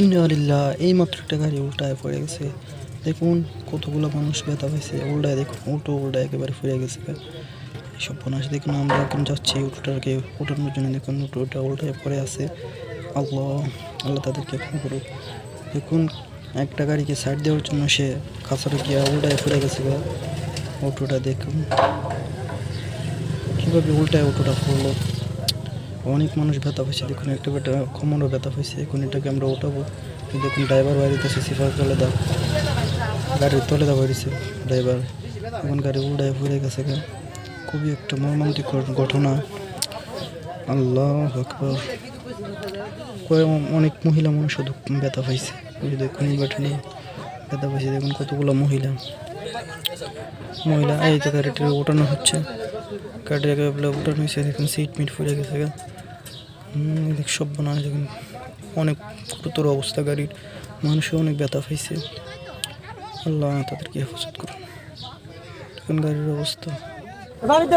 ইন্ডিয়ালিল্লাহ এই মাত্র একটা গাড়ি উল্টায় পড়ে গেছে। দেখুন কতগুলো মানুষ ব্যথা পাইছে। উল্টায় দেখুন, উল্টো উল্টা একেবারে ফিরে গেছে। সব বনাস দেখুন আমরা এখন যাচ্ছি উল্টোটাকে উঠানোর জন্য। দেখুন উল্টোটা উল্টায় পড়ে আছে। আল্লাহ আল্লাহ তাদেরকে ক্ষমা করুক। দেখুন একটা গাড়িকে সাইড দেওয়ার জন্য সে খাঁচাটা গিয়ে উল্টায় ফিরে গেছে অটোটা দেখুন। কীভাবে উল্টায় অটোটা পড়ল। অনেক মানুষ ব্যথা পাইছে, দেখুন, একটা বেটা খমরও ব্যথা পাইছে, এখন এটাকে আমরা উঠাবো। দেখুন ড্রাইভার বাড়িতে আছে সিফার তলে দাও গাড়ির তলে দাও বাড়িছে ড্রাইভার এখন গাড়ি উড়ায় ফুরে গেছে গা। খুবই একটা মর্মান্তিক ঘটনা। আল্লাহ অনেক মহিলা মানুষ ব্যথা পাইছে। ওই যে দেখুন বেঠানি ব্যথা পাইছে, দেখুন, কতগুলো মহিলা। মহিলা এই যে গাড়িটা ওঠানো হচ্ছে। গাড়িটাকে বলে ওঠানো হয়েছে দেখুন সিট মিট ফুলে গেছে দেখ সব বানা দেখুন। অনেক গুরুতর অবস্থা গাড়ির। মানুষও অনেক ব্যথা পাইছে। আল্লাহ তাদেরকে হেফাজত করুন। এখন গাড়ির অবস্থা। বাড়িতে